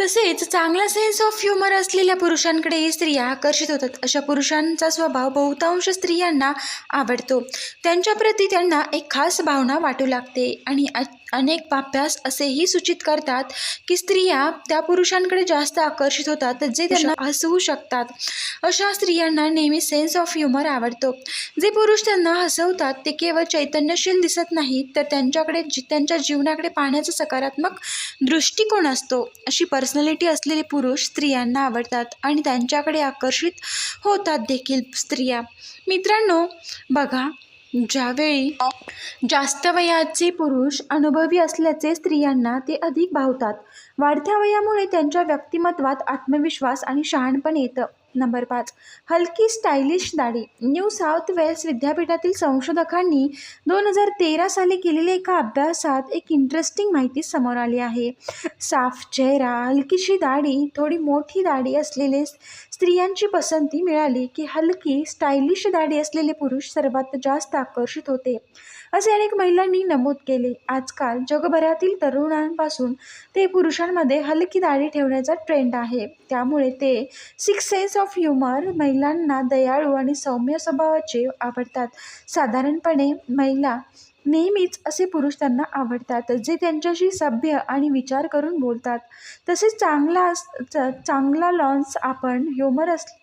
तसेच चांगला sense of humour असलेल्या पुरुषांकडेही स्त्रिया आकर्षित होतात. अशा पुरुषांचा स्वभाव बहुतांश स्त्रियांना आवडतो. त्यांच्याप्रती त्यांना एक खास भावना वाटू लागते आणि अनेक अभ्यास असेही सूचित करतात की स्त्रिया त्या पुरुषांकडे जास्त आकर्षित होतात जे त्यांना हसवू शकतात. अशा स्त्रियांना नेहमी सेन्स ऑफ ह्युमर आवडतो. जे पुरुष त्यांना हसवतात ते केवळ चैतन्यशील दिसत नाहीत तर त्यांच्याकडे जी त्यांच्या जीवनाकडे पाहण्याचा सकारात्मक दृष्टिकोन असतो. अशी पर्सनॅलिटी असलेले पुरुष स्त्रियांना आवडतात आणि त्यांच्याकडे आकर्षित होतात देखील स्त्रिया. मित्रांनो बघा ज्यावेळी जास्त वयाचे पुरुष अनुभवी असल्याचे स्त्रियांना ते अधिक भावतात. वाढत्या वयामुळे त्यांच्या व्यक्तिमत्वात आत्मविश्वास आणि शहाणपण येतं. नंबर पाच. हलकी स्टायलिश दाढी. न्यू साऊथ वेल्स विद्यापीठातील संशोधकांनी दोन हजार तेरा साली केलेल्या एका अभ्यासात एक इंटरेस्टिंग माहिती समोर आली आहे. साफ चेहरा हलकीशी दाढी थोडी मोठी दाढी असलेले स्त्रियांची पसंती मिळाली की हलकी स्टायलिश दाढी असलेले पुरुष सर्वात जास्त आकर्षित होते असे अनेक महिलांनी नमूद केले. आजकाल जगभरातील तरुणांपासून ते पुरुषांमध्ये हलकी दाढी ठेवण्याचा ट्रेंड आहे. त्यामुळे ते सिक्स सेन्स ऑफ ह्युमर महिलांना दयाळू आणि सौम्य स्वभावाचे आवडतात. साधारणपणे महिला नेहमीच असे पुरुष त्यांना आवडतात जे त्यांच्याशी सभ्य आणि विचार करून बोलतात. तसेच चांगला अस- च- चांगला लॉन्स आपण ह्युमर अस